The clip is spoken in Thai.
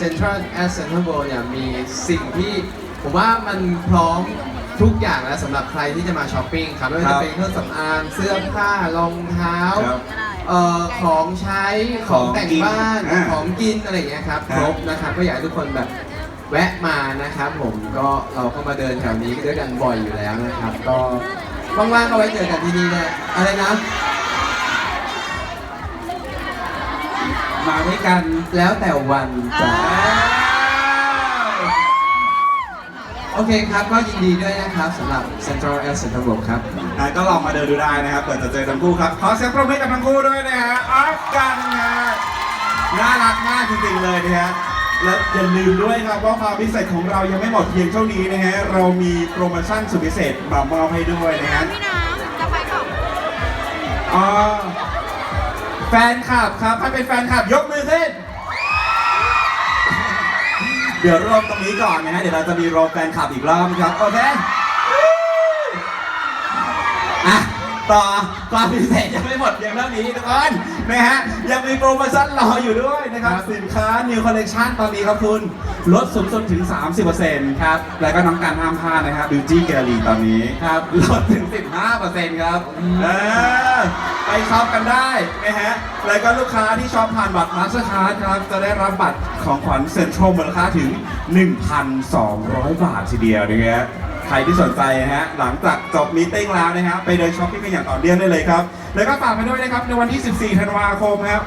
Central at Central World เนี่ยมีสิ่งที่ผมว่ามันพร้อมทุกอย่างแล้วสำหรับใครที่จะมาช้อปปิ้งครับไม่ว่าครัจะบเป็นเครื่องสำอางเสื้อผ้ารองเท้าครับ เอ่อของใช้ของแต่งบ้านของกินอ่าของกินอะไรอย่างเงี้ยครับคครับรบนะครับก็อยากให้ทุกคนแบบแวะมานะครับ ผมก็เราก็มาเดินแถวนี้ด้วยกันบ่อยอยู่แล้วนะครับ ก็ว่างๆก็ไว้เจอกันที่นี่นะอะไรนะ มาด้วยกันแล้วแต่วันจ้ะโอเคครับก็ยินดีด้วยนะครับสำหรับ Central Air Central World ครับ อะก็ลองมาเดินดูได้นะครับเปิดจะเจอทั้งคู่ครับ ขอเสียงปรบมือกับทั้งคู่ด้วยนะฮะออฟกันนะฮะน่ารักมากจริงๆเลยนะฮะและอย่าลืมด้วยครับว่าความพิเศษของเรายังไม่หมดเพียงเท่านี้นะฮะเรามีโปรโมชั่นสุดพิเศษมามอบให้ด้วยนะฮะพี่น้ำจะไปเปล่าอ๋อ แฟนคลับครับถ้าเป็นแฟนคลับยกมือขึ้น เดี๋ยวรวมตรงนี้ก่อนนะฮะเดี๋ยวเราจะมีรวมแฟนคลับอีกรอบครับโอเคอะ ต่อความพิเศษยังไม่หมดเพียงเท่านี้ทุกคนนะฮะยังมีโปรโมชั่นรออยู่ด้วยนะครับครับ สินค้า New Collection ตอนนี้ครับคุณลดสูงสุดถึง 30%ครับ แล้วก็น้องการห้ามพลาดนะครับ Beauty Gallery ตอนนี้ครับลดถึง 15%ครับเออไปช็อปกันได้นะฮะแล้วก็ลูกค้าที่ช็อปผ่านบัตรมาสเตอร์คาร์ดครับจะได้รับบัตรของขวัญเซ็นทรัลมูลค่าถึง 1,200 บาททีเดียวนะฮะ ใครที่สนใจนะฮะหลังจากจบมีตติ้งแล้วนะฮะไปเดินช้อปปิ้งกันอย่างต่อเนื่องได้เลยครับ แล้วก็ฝากไปด้วยนะครับในวันที่ 14 ธันวาคมครับ